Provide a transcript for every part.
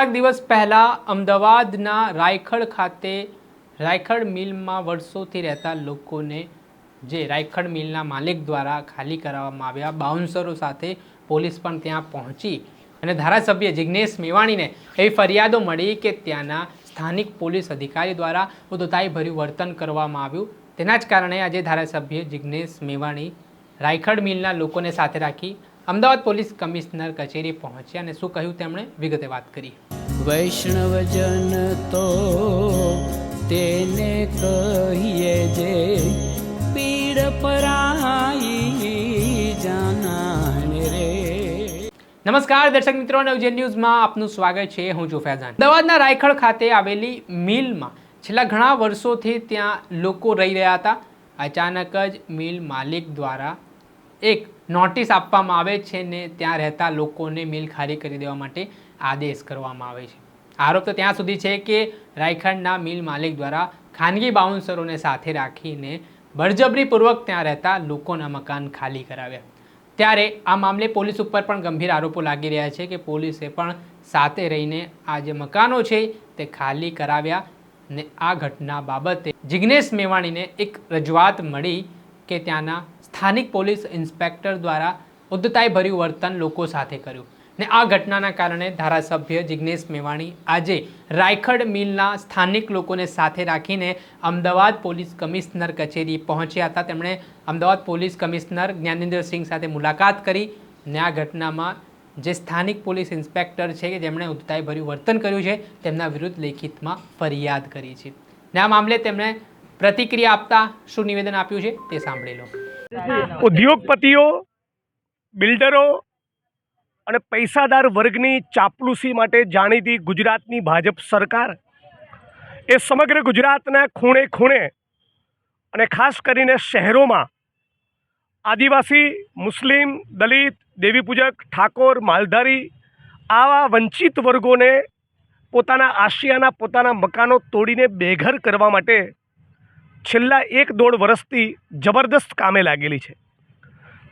કેટલાક દિવસ પહેલાં અમદાવાદના રાયખડ ખાતે રાયખડ મિલમાં વર્ષોથી રહેતા લોકોને જે રાયખડ મિલના માલિક દ્વારા ખાલી કરાવવામાં આવ્યા, બાઉન્સરો સાથે પોલીસ પણ ત્યાં પહોંચી અને ધારાસભ્ય જિજ્ઞેશ મેવાણીને એવી ફરિયાદો મળી કે ત્યાંના સ્થાનિક પોલીસ અધિકારી દ્વારા ઉદતાઈભર્યું વર્તન કરવામાં આવ્યું. તેના જ કારણે આજે ધારાસભ્ય જિજ્ઞેશ મેવાણી રાયખડ મિલના લોકોને સાથે રાખી અમદાવાદ પોલીસ કમિશનર કચેરી પહોંચ્યા અને શું કહ્યું તેમણે? વિગતે વાત કરી વૈષ્ણવજન તો તેને કહીએ જે પીડ પરાઈ જાનાને રે. નમસ્કાર દર્શક મિત્રો નવજે ન્યૂઝમાં આપનું સ્વાગત છે. હું છું ફૈઝાન. અમદાવાદના રાયખડ ખાતે આવેલી મિલમાં છેલ્લા ઘણા વર્ષોથી ત્યાં લોકો રહી રહ્યા હતા. અચાનક જ મિલ માલિક દ્વારા એક નોટિસ આપવામાં આવે છે ને ત્યાં રહેતા લોકોને મિલ ખાલી કરી દેવા માટે આદેશ કરવામાં આવે છે. આરોપ તો ત્યાં સુધી છે કે રાયખંડના મિલ માલિક દ્વારા ખાનગી બાઉન્સરોને સાથે રાખીને બળજબરીપૂર્વક ત્યાં રહેતા લોકોના મકાન ખાલી કરાવ્યા. ત્યારે આ મામલે પોલીસ ઉપર પણ ગંભીર આરોપો લાગી રહ્યા છે કે પોલીસે પણ સાથે રહીને આ જે મકાનો છે તે ખાલી કરાવ્યા ને આ ઘટના બાબતે જિજ્ઞેશ મેવાણીને એક રજૂઆત મળી કે ત્યાંના સ્થાનિક પોલીસ ઇન્સ્પેક્ટર દ્વારા ઉદ્ધતાઈભર્યું વર્તન લોકો સાથે કર્યું ને આ ઘટનાના કારણે ધારાસભ્ય જિજ્ઞેશ મેવાણી આજે રાયખડ મિલના સ્થાનિક લોકોને સાથે રાખીને અમદાવાદ પોલીસ કમિશનર કચેરી પહોંચ્યા હતા. તેમણે અમદાવાદ પોલીસ કમિશનર જ્ઞાનેન્દ્રસિંહ સાથે મુલાકાત કરી ને આ ઘટનામાં જે સ્થાનિક પોલીસ ઇન્સ્પેક્ટર છે કે જેમણે ઉદ્ધતાઈભર્યું વર્તન કર્યું છે, તેમના વિરુદ્ધ લેખિતમાં ફરિયાદ કરી છે. ને આ મામલે તેમણે પ્રતિક્રિયા આપતા શું નિવેદન આપ્યું છે તે સાંભળી લો. ઉદ્યોગપતિઓ, બિલ્ડરો અને પૈસાદાર વર્ગની ચાપલુસી માટે જાણીતી ગુજરાતની ભાજપ સરકાર એ સમગ્ર ગુજરાતના ખૂણે ખૂણે અને ખાસ કરીને શહેરોમાં આદિવાસી, મુસ્લિમ, દલિત દેવીપૂજક ઠાકોર, માલધારી આવા વંચિત વર્ગોને પોતાના આશિયાના, પોતાના મકાનો તોડીને બેઘર કરવા માટે છેલ્લા એક દોઢ વર્ષથી જબરદસ્ત કામે લાગેલી છે.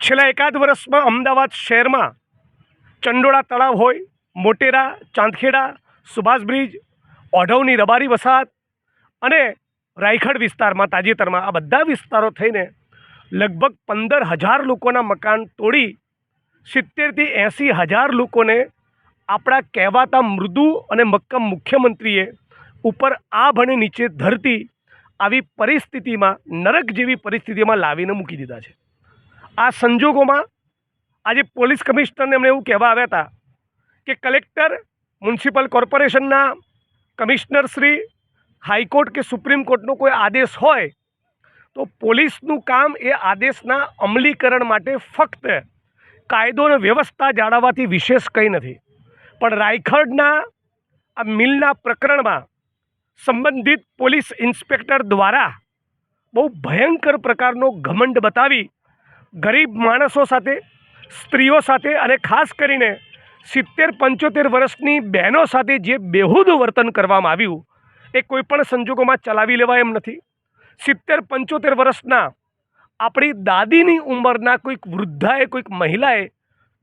છેલ્લા એકાદ વર્ષમાં અમદાવાદ શહેરમાં ચંડોળા તળાવ હોય, મોટેરા, ચાંદખેડા, સુભાષ બ્રિજ, ઓઢવની રબારી વસાહત અને રાયખડ વિસ્તારમાં તાજેતરમાં આ બધા વિસ્તારો થઈને લગભગ પંદર હજાર લોકોના મકાન તોડી સિત્તેરથી એંસી હજાર લોકોને આપણા કહેવાતા મૃદુ અને મક્કમ મુખ્યમંત્રીએ ઉપર આ ભણે નીચે ધરતી આવી પરિસ્થિતિમાં, નરક જેવી પરિસ્થિતિમાં લાવીને મૂકી દીધા છે. આ સંજોગોમાં આજે પોલીસ કમિશનરને એમણે એવું કહેવા આવ્યા હતા કે કલેક્ટર, મ્યુનિસિપલ કોર્પોરેશનના કમિશનર શ્રી, હાઈકોર્ટ કે સુપ્રીમ કોર્ટનો કોઈ આદેશ હોય, તો પોલીસનું કામ એ આદેશના અમલીકરણ માટે ફક્ત કાયદો અને વ્યવસ્થા જાળવવાથી વિશેષ કંઈ નથી. પણ રાયખડના, આ મિલના પ્રકરણમાં સંબંધિત પોલીસ ઇન્સ્પેક્ટર દ્વારા બહુ ભયંકર પ્રકારનો ઘમંડ બતાવી ગરીબ માણસો સાથે, સ્ત્રીઓ સાથે અને ખાસ કરીને સિત્તેર પંચોતેર વર્ષની બહેનો સાથે જે બેહુદ વર્તન કરવામાં આવ્યું, એ કોઈપણ સંજોગોમાં ચલાવી લેવાય એમ નથી. સિત્તેર પંચોતેર વર્ષના આપણી દાદીની ઉંમરના કોઈક વૃદ્ધાએ, કોઈક મહિલાએ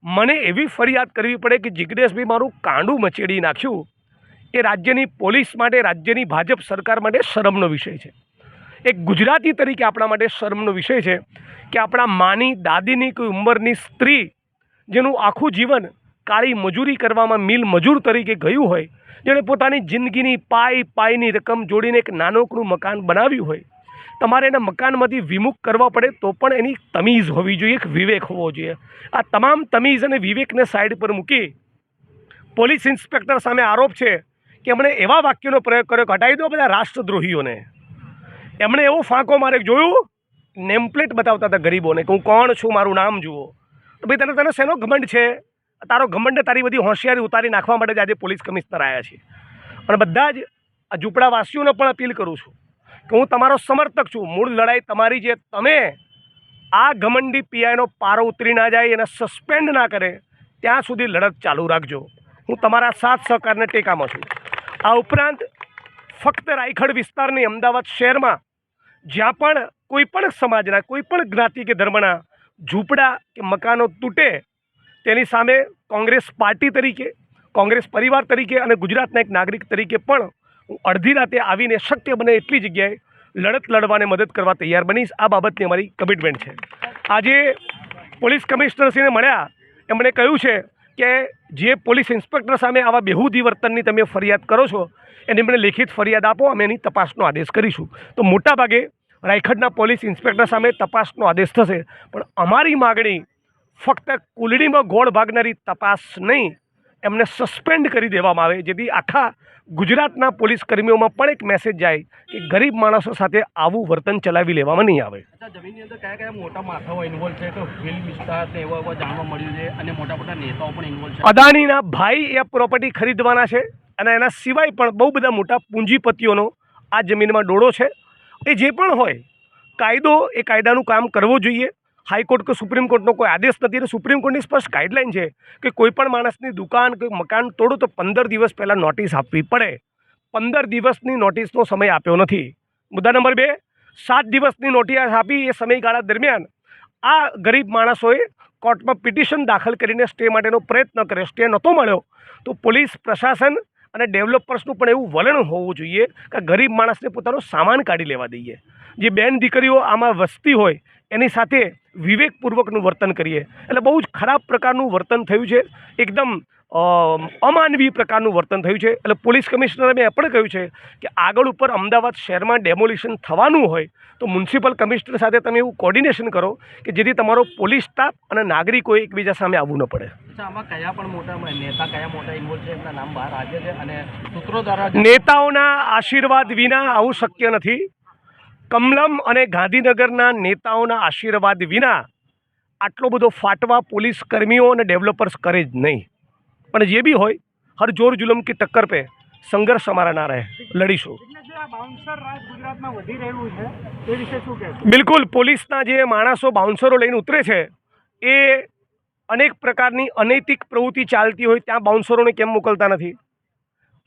મને એવી ફરિયાદ કરવી પડે કે જિગ્નેશભાઈ મારું કાંડું મચેડી નાખ્યું. એ રાજ્યની પોલીસ માટે, રાજ્યની ભાજપ સરકાર માટે શરમનો વિષય છે. એક ગુજરાતી તરીકે આપણા માટે શરમનો વિષય છે કે આપણા માની, દાદીની કોઈ ઉંમરની સ્ત્રી જેનું આખું જીવન કાળી મજૂરી કરવામાં મિલ મજૂર તરીકે ગયું હોય, જેણે પોતાની જિંદગીની પાય પાયની રકમ જોડીને એક નાનકડું મકાન બનાવ્યું હોય, તમારે એના મકાનમાંથી વિમુખ કરવા પડે તો પણ એની તમીઝ હોવી જોઈએ, એક વિવેક હોવો જોઈએ. આ તમામ તમીઝ અને વિવેકને સાઈડ પર મૂકી પોલીસ ઇન્સ્પેક્ટર સામે આરોપ છે કે એમણે એવા વાક્યનો પ્રયોગ કર્યો હટાવી દો બધા રાષ્ટ્રદ્રોહીઓને. એમણે એવો ફાંકો મારે જોયું? નેમપ્લેટ બતાવતા હતા ગરીબોને કે હું કોણ છું, મારું નામ જુઓ. તો ભાઈ, તને તને શેનો ઘમંડ છે? તારો ઘમંડ તારી બધી હોશિયારી ઉતારી નાખવા માટે જ આજે પોલીસ કમિશનર આવ્યા છે. અને બધા જ આ ઝૂંપડાવાસીઓને પણ અપીલ કરું છું કે હું તમારો સમર્થક છું. મૂળ લડાઈ તમારી જે તમે આ ઘમંડી પીઆઈનો પારો ઉતરી ના જાય, એને સસ્પેન્ડ ના કરે, ત્યાં સુધી લડત ચાલુ રાખજો. હું તમારા સાથ સહકારને ટેકામાં છું. આ ઉપરાંત ફક્ત રાયખડ વિસ્તારની અમદાવાદ શહેરમાં જ્યાં પણ કોઈ પણ સમાજના, કોઈ પણ જ્ઞાતિ કે ધર્મના ઝૂંપડા કે મકાનો તૂટે, તેની સામે કોંગ્રેસ પાર્ટી તરીકે, કોંગ્રેસ પરિવાર તરીકે અને ગુજરાતના એક નાગરિક તરીકે પણ હું અડધી રાતે આવીને શક્ય બને એટલી જગ્યાએ લડત લડવાને મદદ કરવા તૈયાર બનીશ. આ બાબતની અમારી કમિટમેન્ટ છે. આજે પોલીસ કમિશનરશ્રીને મળ્યા. એમણે કહ્યું છે કે જે પોલીસ ઇન્સ્પેક્ટર સામે આવા બેહુદી વર્તનની તમે ફરિયાદ કરો છો, એની મને લેખિત ફરિયાદ આપો, અમે એની તપાસનો આદેશ કરીશું. તો મોટાભાગે રાયખડના પોલીસ ઇન્સ્પેક્ટર સામે તપાસનો આદેશ થશે, પણ અમારી માગણી ફક્ત કુલડીમાં ગોળ ભાગનારી તપાસ નહીં, એમને સસ્પેન્ડ કરી દેવામાં આવે, જેથી આખા ગુજરાતના પોલીસ કર્મીઓમાં પણ એક મેસેજ જાય કે ગરીબ માણસો સાથે આવું વર્તન ચલાવી લેવામાં નહીં આવે. જમીનની અંદર કયા કયા મોટા માથાઓ ઇન્વોલ્વ છે? કે ફિલ્મ વિસ્તાર ને એવા એવા જાણવા મળ્યું છે અને મોટા મોટા નેતાઓ પણ ઇન્વોલ્વ છે. અદાણીના ભાઈ એ પ્રોપર્ટી ખરીદવાના છે અને એના સિવાય પણ બહુ બધા મોટા પૂંજીપતિઓનો આ જમીનમાં ડોળો છે. એ જે પણ હોય કાયદો એ કાયદાનું કામ કરવો જોઈએ. હાઈકોર્ટ કે સુપ્રીમ કોર્ટનો કોઈ આદેશ નથી. અને સુપ્રીમ કોર્ટની સ્પષ્ટ ગાઈડલાઇન છે કે કોઈ પણ માણસની દુકાન કે મકાન તોડો તો પંદર દિવસ પહેલાં નોટિસ આપવી પડે. પંદર દિવસની નોટિસનો સમય આપ્યો નથી. મુદ્દા નંબર બે, સાત દિવસની નોટિસ આપી એ સમયગાળા દરમિયાન આ ગરીબ માણસોએ કોર્ટમાં પિટિશન દાખલ કરીને સ્ટે માટેનો પ્રયત્ન કર્યો સ્ટે નહોતો મળ્યો તો પોલીસ, પ્રશાસન અને ડેવલપર્સનું પણ એવું વલણ હોવું જોઈએ કે ગરીબ માણસને પોતાનો સામાન કાઢી લેવા દઈએ. જે બેન દીકરીઓ આમાં વસતી હોય એની સાથે વિવેકપૂર્વકનું વર્તન કરીએ. એટલે બહુ જ ખરાબ પ્રકારનું વર્તન થયું છે. એકદમ અમાનવી પ્રકારનું વર્તન થયું છે. એટલે પોલીસ કમિશનરે મેં પણ કહ્યું છે કે આગળ ઉપર અમદાવાદ શહેરમાં ડેમોલિશન થવાનું હોય તો મ્યુનિસિપલ કમિશનર સાથે તમે એવું કોર્ડિનેશન કરો કે જેથી તમારો પોલીસ સ્ટાફ અને નાગરિકોએ એકબીજા સામે આવવું ન પડે. નેતાઓના આશીર્વાદ વિના આવું શક્ય નથી. કમલમ અને ગાંધીનગરના નેતાઓના આશીર્વાદ વિના આટલો બધો ફાટવા પોલીસ કર્મીઓ અને ડેવલપર્સ કરે જ નહીં. પણ જે બી હોય હર જોર જુલમ કી ટક્કર પે સંઘર્ષ અમારા ના રહે. લડીશું. બિલકુલ પોલીસના જે માણસો બાઉન્સરો લઈને ઉતરે છે એ અનેક પ્રકારની અનૈતિક પ્રવૃત્તિ ચાલતી હોય ત્યાં બાઉન્સરોને કેમ મોકલતા નથી?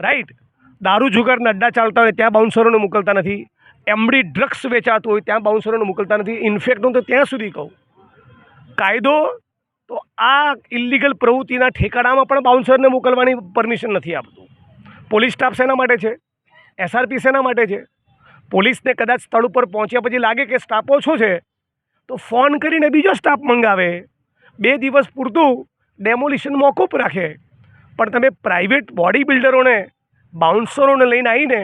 રાઈટ દારૂ જુગારના અડ્ડા ચાલતા હોય ત્યાં બાઉન્સરોને મોકલતા નથી. એમડી ડ્રગ્સ વેચાતું હોય ત્યાં બાઉન્સરોને મોકલતા નથી. ઇન્ફેક્ટ હું તો ત્યાં સુધી કહું. કાયદો તો આ ઇલિગલ પ્રવૃત્તિના ઠેકાણામાં પણ બાઉન્સરને મોકલવાની પરમિશન નથી આપતું. પોલીસ સ્ટાફ શેના માટે છે? એસઆરપી શેના માટે છે? પોલીસને કદાચ સ્થળ ઉપર પહોંચ્યા પછી લાગે કે સ્ટાફ ઓછો છે, તો ફોન કરીને બીજો સ્ટાફ મંગાવે. બે દિવસ પૂરતું ડેમોલિશન મોકૂફ રાખે. પણ તમે પ્રાઇવેટ બોડી બિલ્ડરોને બાઉન્સરોને લઈને આવીને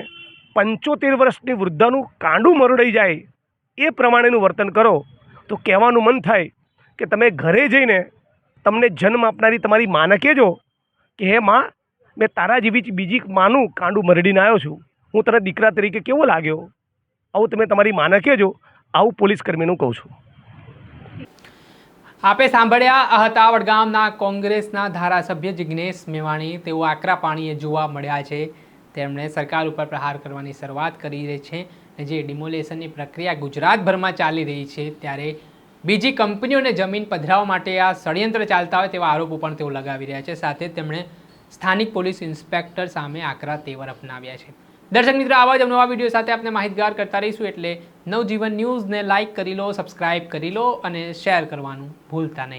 પંચોતેર વર્ષની વૃદ્ધાનું કાંડું મરડાઈ જાય, એ પ્રમાણેનું વર્તન કરો, તો કહેવાનું મન થાય કે તમે ઘરે જઈને તમને જન્મ આપનારી તમારી માને કહેજો કે, હે માં, મેં તારા જેવી બીજી માનું કાંડું મરડીને આવ્યો છું. હું તને દીકરા તરીકે કેવો લાગ્યો? આવું તમે તમારી માને કહેજો. આવું પોલીસ કર્મીનું કહું છું. આપે સાંભળ્યા હતા વડગામના કોંગ્રેસના ધારાસભ્ય જિગ્નેશ મેવાણી, તેઓ આકરા પાણીએ જોવા મળ્યા છે. તેમણે સરકાર ઉપર પ્રહાર કરવાની શરૂઆત કરી રહી છે જે ડિમોલેશનની પ્રક્રિયા ગુજરાતભરમાં ચાલી રહી છે ત્યારે બીજી કંપનીઓને જમીન પધરાવવા માટે આ ષડયંત્ર ચાલતા હોય તેવા આરોપો પણ તેઓ લગાવી રહ્યા છે. સાથે તેમણે સ્થાનિક પોલીસ ઇન્સ્પેક્ટર સામે આકરા તેવર અપનાવ્યા છે. દર્શક મિત્રો, આવા જ નવા વીડિયો સાથે આપણે માહિતગાર કરતા રહીશું એટલે નવજીવન ન્યૂઝને લાઇક કરી લો, સબસ્ક્રાઇબ કરી લો અને શેર કરવાનું ભૂલતા નહીં.